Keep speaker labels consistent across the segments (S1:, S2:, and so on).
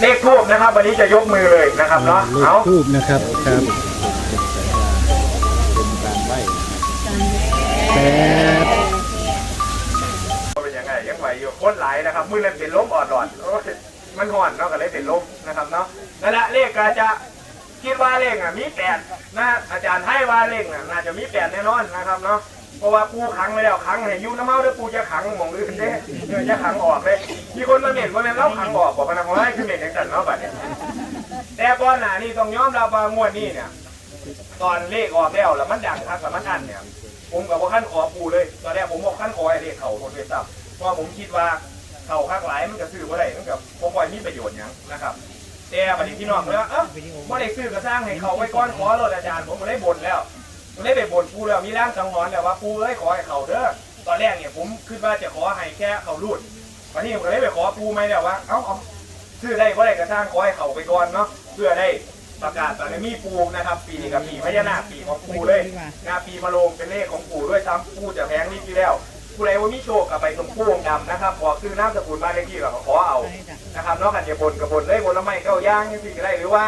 S1: เลขทูบนะครับวันนี้จะยกมือเลยนะครับเนาะ
S2: เลข
S1: เอา
S2: ทูบนะครับครับแปด
S1: เป็นยังไงยังไหวอยู่โคตรหลายนะครับมือนั้นเป็นลมอ่อนหลอดโอ้ยมันห่อนเนาะก็เลยเป็นลมนะครับเนาะนั่นแหละเลขก็จะคิดว่าเลขอะมีแปดนะอาจารย์ให้ว่าเลขอะน่าจะมีแปดแน่นอนนะครับเนาะ เพราะว่าปูขังไว้แล้วขังให้ยูน้ำเมาด้วปูจะขังหมองอื่นเด้เดี๋ยวจะขังออกเลย มีคนมาเห็นว่าแม่นเล่าขังออกบอกพนักงานคือเห็นอย่างนั้นเนาะบัดเนี้ยแต่ก่อนหน้านี้ต้องยอมรับว่างวดนี้เนี่ยตอนเลขออกแล้วแล้วมันดังคักแล้วมันอันเนี่ย ผมกับว่าขั้นขอปูเลย ตอนแรกผมบอกขั้นขอไอ้เลขเขาคนเดียวซ้ำเพราะผมคิดว่าเขาคักหลายมันจะซื้อว่าไรมันกับพวกคอยมีประโยชน์หยังนะครับแต่บัดนี้พี่น้องเลยว่าเอ้าว่าได้ซื้อก็สร้างให้เขาไว้ก้อนขอรถอาจารย์ผมก็ได้บ่นแล้ว ผมได้ไปบ่นปูแล้วมีร่างสังหรณ์แล้วว่าปูเอ้ยขอให้เขาเด้อตอนแรกเนี่ยผมคิดว่าจะขอให้แค่เขารูดวันนี้ผมก็ได้ไปขอปูไหมแล้วว่าเอ้าเอาซื้อได้ก็ได้กระสร้างขอให้เขาไปก่อนเนาะเพื่อได้ประกาศตอนนี้มีปูนะครับ ปีนี้กับปีพญานาคปีของปูเลยนะปีมะโรงเป็นเลขของปูด้วยซ้ำปูจะแพงนี่ที่แล้วผู้ใดว่ามีโชคกับไปตรงผู้งดำนะครับขอซื้อน้ำสกุลบ้านเลขที่ก็ขอเอานะครับนอกจากจะบนกับบนเลยบนละไม่เก้าย่างยังสิก็ได้หรือว่า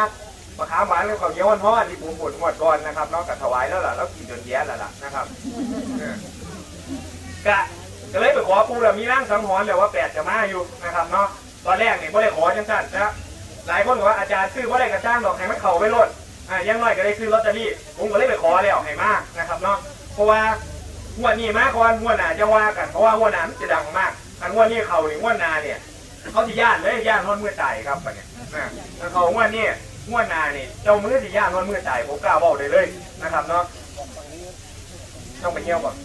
S1: ปลาขามหวานหรือข้าเหนียวห่อนๆที่ผมบนหมดก่อนนะครับนอกจากถวายแล้วล่ะแล้วกินจนแย่แล้วล่ะนะครับกะก็เลยไปขอปูแล้วมีร่างสังหรณ์แล้วว่าแปดจะมาอยู่นะครับเนาะตอนแรกเนี่ยไม่ได้ขอจังสั้นนะหลายคนบอกว่าอาจารย์ซื้อว่าได้กระจ้างดอกให้มันเข่าไปรดอ่ายังน้อยก็ได้ซื้อลอตเตอรี่ผมก็เลยไปขอแล้วให้มากนะครับเนาะเพราะว่างวนี้มาก่อนงวหน้าจะว่ากันเพราะว่างวหน้ามันจะดังมากอันงวนี้เข่าหรืองวหน้าเนี่ยเขาสิย่านเลยย่านนอนเมื่อตายครับปะเนี่ยนะเขาว่านี่ งวดหนานี่เจ้ามือสิย่านนอนมือตายผมกล้าบอกได้เลยนะครับเนาะต้องไปเยี่ยมก่อน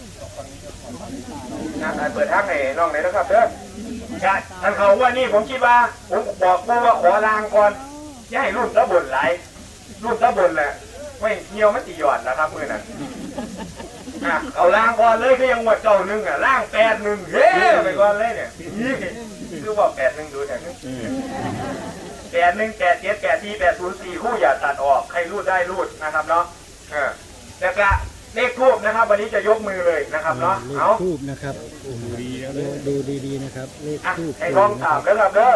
S1: นะอ่าเปิดทางให้น้องเลยนะครับเด้อจ้ะท่านเขาว่านี่ผมคิดว่าผมบอกปูว่าขอลางก่อนอย่าให้รุ่นตะบนไหลรุ่นตะบนแหละไม่เหี่ยวมันตีหยอดนะครับมือนั้นอะเอาล่างก่อนเลยคือยังหมดเจ้าหนึ่งอะล่างแปดหนึ่งเฮ้ไปก่อนเลยเนี่ยนี่คือบอกแปดหนึ่งดูแต่นี่ แปดหนึ่งแปดเจ็ดแปดสี่แปดศูนย์สี่คู่อย่าตัดออกใครรูดได้รูดนะครับเนาะเออแล้วก็เลขทูบนะครับ วันนี้จะยกมือเลยนะครับเนาะ
S2: เลข
S1: เอา
S2: ทูบนะครับดูดูดีๆนะครับ เลข
S1: อะ
S2: ทูบ
S1: ให้ท้องถามแล้วครับเด้อ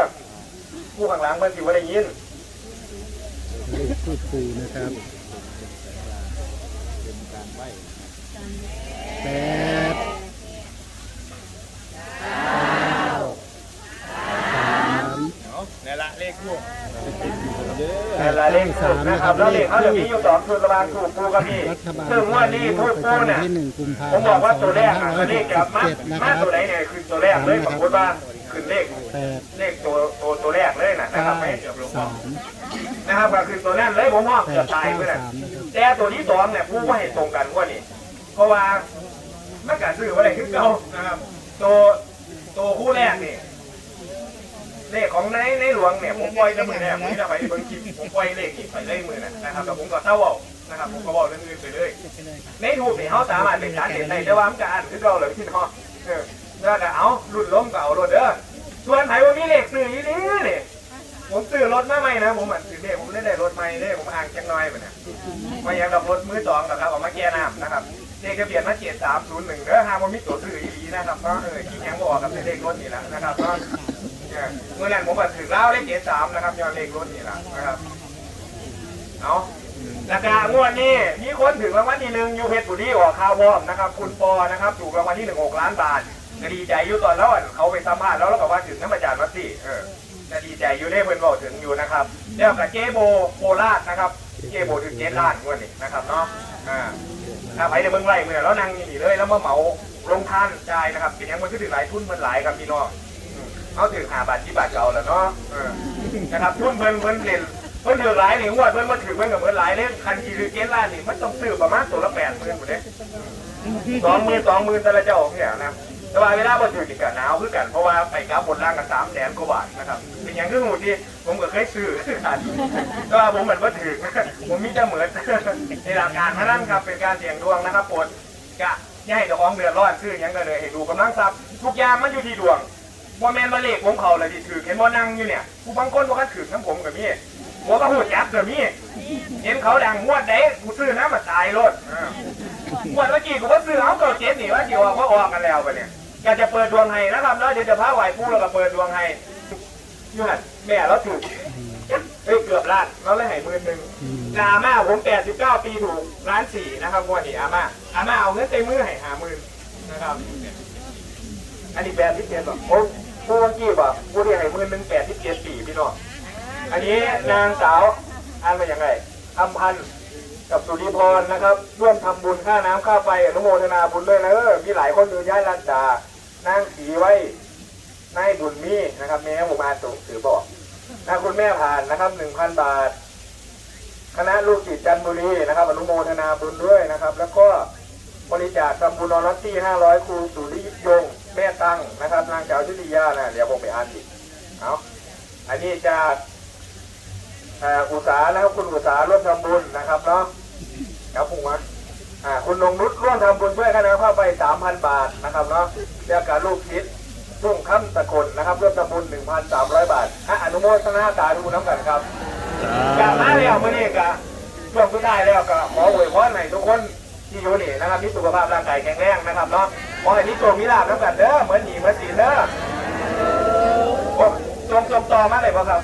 S1: ผู้ข้างหลังเพิ่นสิว่าได้ยิน
S2: เลขทูบปูนะครับแปดสาม
S1: นี่ละเลขทูบ
S2: แป
S1: นี่
S2: ด
S1: ละเล
S2: เก้า
S1: ขทู
S2: สา
S1: บ
S2: ม
S1: นะ
S2: นะ
S1: ค
S2: ค
S1: รั
S2: รั
S1: บบแล้วเลขเขาจะ
S2: ทู
S1: มี
S2: บ
S1: อยู่สองคือระบางถูกปูกับพี่
S2: รัฐบาล
S1: ซึ่งว่านี่ทูบ
S2: ประ
S1: ปู
S2: จำวัน
S1: เนี่ย
S2: ที่หนึ่งกุมภา
S1: ผม
S2: พั
S1: บอนก
S2: ธ์
S1: ว่า
S2: ส
S1: ตั
S2: อ
S1: ว
S2: ง
S1: แร
S2: พั
S1: ก
S2: น
S1: อะ
S2: ห้าร้อย
S1: เล
S2: ห
S1: ข
S2: ก
S1: กลับ
S2: สิบ
S1: มา
S2: เจ็ดนะค
S1: มา
S2: รับ
S1: ตัวไหนเนี่ยคือตัวแรกเลยผมพูดว่าขึ้นเลข
S2: แปด
S1: เลขตัวตัวตัวแรกเลยนะนะค
S2: เก้า
S1: รับไม่เกือบลง
S2: สาม
S1: นะครับก็คือตัวนั้นเลยผมว่า
S2: แป
S1: เกือ
S2: ด
S1: บตาย
S2: เก้า
S1: เพื่อน
S2: สามนะครับ
S1: แต่ตัวที่สองเนี่ยผู้ว่าเห็นตรงกันว่านี่เพราะว่ามันการซื้อว่าอะไรคือเก่านะครับตัวตัวคู่แรกนี่ เลขของในในหลวงเนี่ยผมปล่อยจะมือแรกผมจะไปเบิ่งคลิปผมปล่อยเลขอีกไปเลยมือนะนะครับแต่ผมก็เศร้าเอานะครับผมก็บอกเรื่องอื่นไปเลยในถูกนี่เขาสามารถเป็นการเห็นได้แต่ว่ามันก็อ่านคือเราเลยพี่น้องเออแล้วก็เอารุ่นล้มก็เอารถเด้อส่วนไผว่ามีเลขซื้ออีนี่นี่ผมซื้อรถมาใหม่นะผมอะซื้อเลขผมเล่นได้รถใหม่เด้ผมอ่างจังน้อยไปเนี่ยมายังดับรถมือสองนะครับเอามาแก้น้ำนะครับเลขทะเบียนมาเจ็ดสามศูนย์หนึ่งเด้อหาว่ามีตัวซื้ออีหลีนะครับเนาะเออที่ยังบอกกับเลขรถนี่แหละนะครับเนาะ เนี่ยเมื่อนั้นผมก็ถือเล่าเลขเจ็ดสามนะครับยอนเลขรถนี่แหละนะครับเอาราคางวดนี้มีคนถึงรางวัลที่หนึ่งอยูเพชรบุรีออกข่าววอมนะครับ คุณปอนะครับถูกรางวัลที่หนึ่งหกล้านบาทก็ดีใจอยู่ตอนแล้วเขาไปสัมภาษณ์แล้วแล้วก็ว่าถึงน้ำอาจารย์วัดสิเออก็ดีใจอยู่ได้เพิ่นบอกถึงอยู่นะครับ แล้วกับเจโบโคราชนะครับ เจโบถึงเจ็ดล้านงวดนี้นะครับเนาะอ่าถ้าไปในเมืองไรเมื่อแล้วนั่งนี่เลยแล้วมาเหมาลงท่านจ่ายนะครับเป็นยังมันก็ถือหลายทุนมันหลายครับพี่น้อง เขาถือหาบาทที่บาทเก่าแล้วเนาะเออนะครับทุนเพิ่นเพิ่นเล่นเพิ่นถือหลายนี่งวดเพิ่นมาถือเพิ่นกับเพิ่นหลายเล่นคันที่ถือเจ็ดล้านนี่มันต้องซื้อประมาณตัวละแปดหมื่นหมดเลยสองหมื่นสองหมื่นแต่ละเจ้าเนี่ยนะแต่ว่าเวลาบรรจุติดกันหนาวคือกันเพราะว่าไปกราบบนล่างกันสามแสนกว่าบาทนะครับเป็นอย่างที่หูที่ผมก็เคยซื้อคือกันแต่ว่าผมเหมือนว่าถือผมมีแต่เหมือนในหลักการพนันครับเป็นการเสี่ยงดวงนะครับปวดกะย่าให้เจ้าของเดือดร้อนซื้อหยังก็เลยให้ดูกำลังทรัพย์ทุกอย่างมันอยู่ที่ดวง ว่แมนมาเลขผมเขาเลยที่ถือเห็นว่นั่งอยู่เนี่ยผู้บางคนบอกว่าถือทั้งผมกับมี่หัวก็หูจับกับมี่เห็นเขาดังงวดได้กูซื้อน้ำมาตายรถงวดเมื่อกี้กูก็ซื้อเอาเก่าเจ็ดนี่ว่าเกี่ยวว่าออกกันแล้วไปเนี่ยอยากจะเปิดดวงให้นะครับแล้วเดี๋ยวจะพาไหวผู้แล้วก็เปิดดวงให้ยูหันแม่เราถูกเอ้ยเกือบล้านเราเลยห้หมื่นหนึ่ง
S2: อืม
S1: อาม่าผม89ปีถูกล้านสี่นะครับวดนี้อาม่าอาม่าเอาเงินเต็มมือให้หามื่นนะครับ อันนี้แปดที่เจ็ดบอกโอ้ผู้เมื่อกี้บอกผู้ที่ให้หมื่นหนึ่งแปดที่เจ็ดปีพี่น้องอันนี้นางสาวอ่านมาอย่างไรอำพันธ์กับสุริพรนะครับร่วมทำบุญค่าน้ำค่าไฟอนุโมทนาบุญด้วยนะเออมีหลายคนดูย้ายรันดานางสีไว้นายบุญมีนะครับแม่ผมอ่านถูกถือบอกนะคุณแม่ผ่านนะครับหนึ่งพันบาท คณะลูกศิษย์จันทบุรีนะครับ อนุโมทนาบุญด้วยนะครับ แล้วก็บริจาคทำบุญนอนรัตตี้500ครูสุริยง แม่ตั้งนะครับนางสาวชุติยานะเดี๋ยวผมไปอ่านอีกเอาอันนี้จากอ่าอุตสานะครับคุณอุตสาร่วมทำบุญนะครับเนาะครับผมว่าอ่าคุณนงนุชร่วมทำบุญช่วยคณะเข้าไป3,000บาทนะครับเนาะเรียกการลูกศิษย์รุ่งคำตะกลนะครับร่วมทำบุญ1,300บาทอะอนุโมทนาสาธุน้ำกันครับกลับมาแล้วมื่อนี้ก็ช่วงสุดท้ายแล้วก็ขออวยพรให้ทุกคนที่อยู่นี่นะครับมีสุขภาพร่างกายแข็งแรงนะครับเนาะ ขอให้มีโชคมีลาภน้ำกันเด้อเหมือนหนีเหมือนสีเด้อโอ้จงจงต่อมาเลยป่ะครับ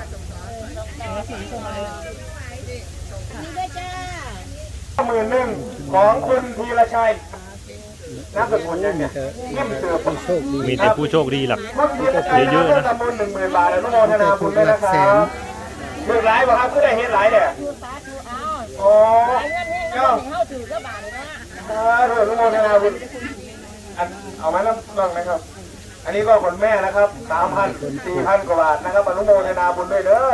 S3: นี่ด้วยจ้า
S1: หมื่นหนึ่งของคุณธีรชัยนามสกุลยังเนี่ย
S2: จะ
S1: เข้มเสือ
S2: ผู้โชคดี
S4: มีแต่ผู้โชคดีหลัก
S1: คุณธีรชัย
S4: เยอะๆนะ
S1: ทำบุญหนึ่งหมื่นบาทอนุโมทนาบุญด้วยนะครับเลือกหลายป่ะครับก็ได้เห็นหลายเนี่ย
S3: ดูสาธุเอา
S1: โอ้
S3: หลายเงินให้เงิ
S1: เจ้า
S3: นให้เฮาถือก็บาทเลยนะ
S1: สาธุอนุโมทนาบุญ อันเอามาน้ำน้องนะครับ อันนี้ก็คนแม่นะครับสามพันสี่พันกว่าบาทนะครับอนุโมทนาบุญด้วยเด้อ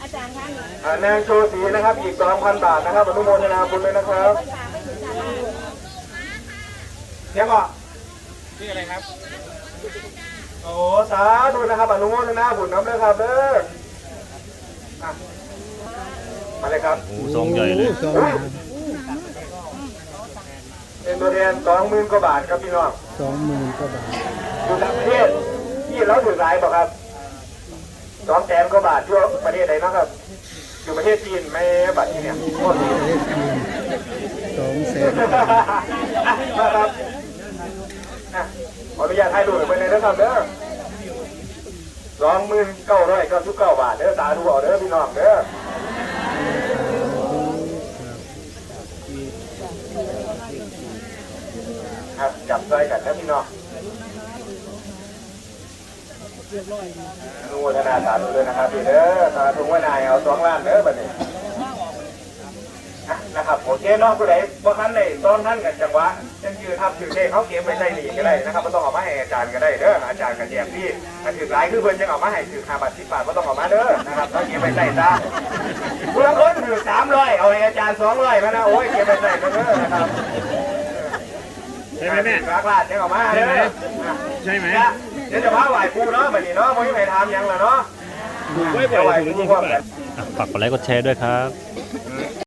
S3: อาจารย์คะนี่
S1: อ่านางโชสีนะครับอีกสองพันบาทนะครับอนุโมทนาบุญด้วยนะครับ
S3: คนฝากไม่ถึงจ้า
S1: เดี๋ยวก่อนชื่ออะไรครับ โอ้สาธุนะครับอนุโมทนาบุญน้ำเลยครับเด้ออะมาเลยครับ
S4: โอ้โหซองใหญ่เลย
S2: โอ้ซอง
S1: เป็ นตัวแทนสองหมื่นกว่าบาทครับพี่น้อง
S2: สองหมื่นกว่าบาท
S1: อยู่ต่างประเทศที่เราถือรายบอกครับสองแสนกว่าบาททั่วประเทศไหนนะครับ อยู่ประเทศจีนไม่บัตรที่เนี่ยโคตรดี
S2: ประเทศจีนสองแสน
S1: อะมาครับอะขออนุญาตให้ดูไปเลยนะครับเด้อสองหมื่นเก้าร้อยเก้าสิบเก้าบาทเด้อสาธุเอาเด้อพี่น้องเด้อครับจับใจกันนะ พี่น้องนุโมทนาสาธุด้วยนะครับพี่เด้อสาธุว่านายเอาสองล้านเด้อบัดนี้อะนะครับโอเคเนาะผู้ใดบ่ทันได้ตอนท่านกันจังหวะจังคือทับถือเลขเขาเก็บไว้ใส่หนีก็ได้นะครับบ่ต้องเอามาให้อาจารย์ก็ได้เด้ออาจารย์ก็แจกพี่ถือหลายคือเพิ่นจังเอามาให้ถือ5บาท10บาทบ่ต้องเอามาเด้อนะครับเขาเก็บไว้ใส่ซะผู้ละคนถือ300เอาให้อาจารย์200มานะโอ้ยเก็บไว้ใส่กันเด้อนะครับ
S4: ช่ไหมแม่
S1: รักลาดจังเอามาเด้อ
S4: ใช่ไหม
S1: เดี๋ยวจะพาไหว้ปู่เนาะบัดนี้เนาะบ่มีใครถามหยังล่ะเนาะ
S4: ดูไว้บ่อยถึงจริงครับฝากกดไลค์กดแชร์ด้วยครับ
S1: ค